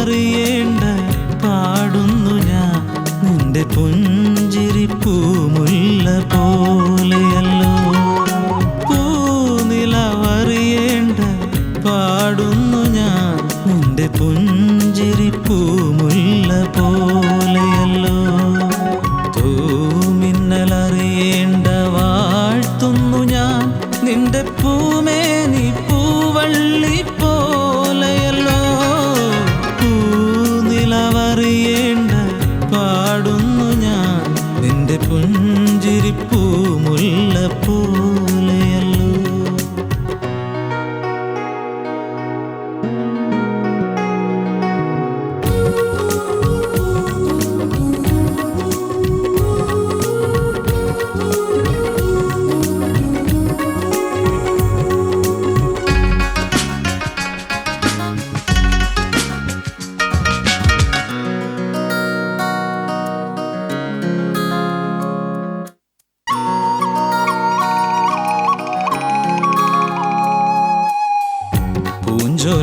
അറിയേണ്ട പാടുന്നു ഞാൻ നിന്റെ പൊന്നു முல்ல பூ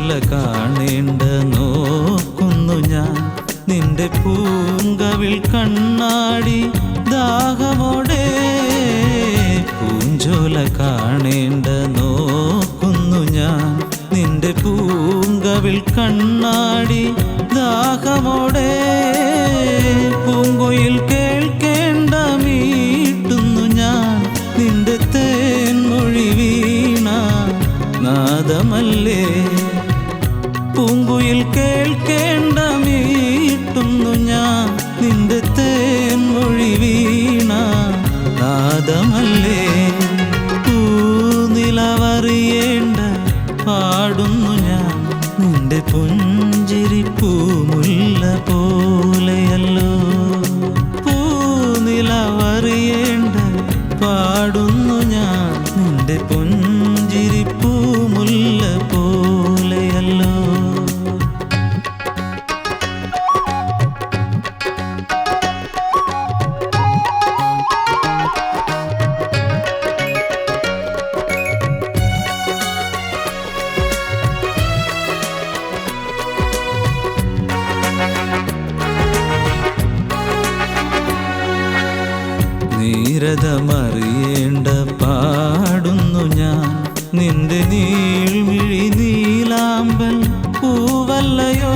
പൂഞ്ചോല കാണേണ്ട നോക്കുന്നു ഞാൻ. നിന്റെ പൂങ്കവിൽ കണ്ണാടി ദാഹമോടെ പൂഞ്ചോല കാണേണ്ട നോക്കുന്നു ഞാൻ. നിന്റെ പൂങ്കവിൽ കണ്ണാടി ദാഹമോടെ പൂങ്കുയിൽ കേൾക്കേണ്ട കേൾക്കേണ്ട മീട്ടുന്നു ഞാൻ. നിന്റെ തേൻമൊഴി വീണ നാദമല്ലേ? പൂനിലവറിയേണ്ട പാടുന്നു നീരതമറിയേണ്ട പാടുന്നു ഞാൻ. നിന്റെ നീൾമിഴി നീലാമ്പൽ പൂവല്ലയോ?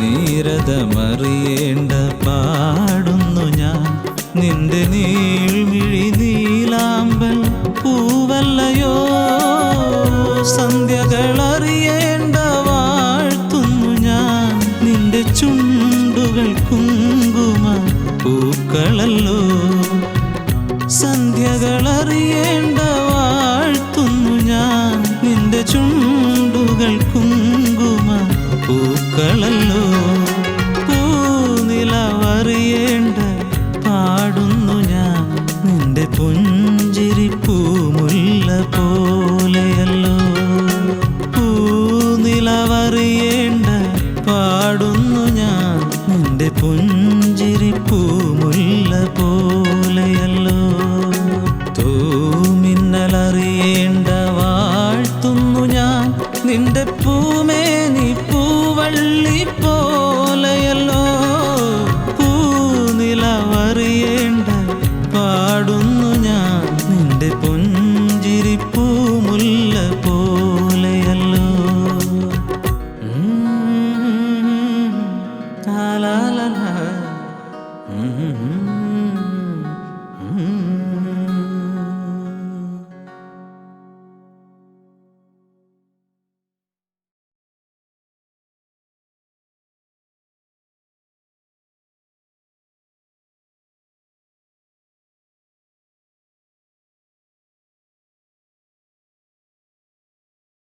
നീരതമറിയേണ്ട പാടുന്നു ഞാൻ. നിന്റെ നീൾമിഴി നീലാമ്പൽ പൂവല്ലയോ? സന്ധ്യകളറിയേണ്ട വാഴ്ത്തുന്നു ഞാൻ. നിന്റെ ചുണ്ടുകൾ കുങ്കുമ പൂക്കളല്ലോ സന്ധ്യകളറിയേണ്ട വാഴ്ത്തുന്നു ഞാൻ നിന്റെ ചുണ്ടുകൾ കുങ്കുമ പൂക്കളല്ലോ ஏன்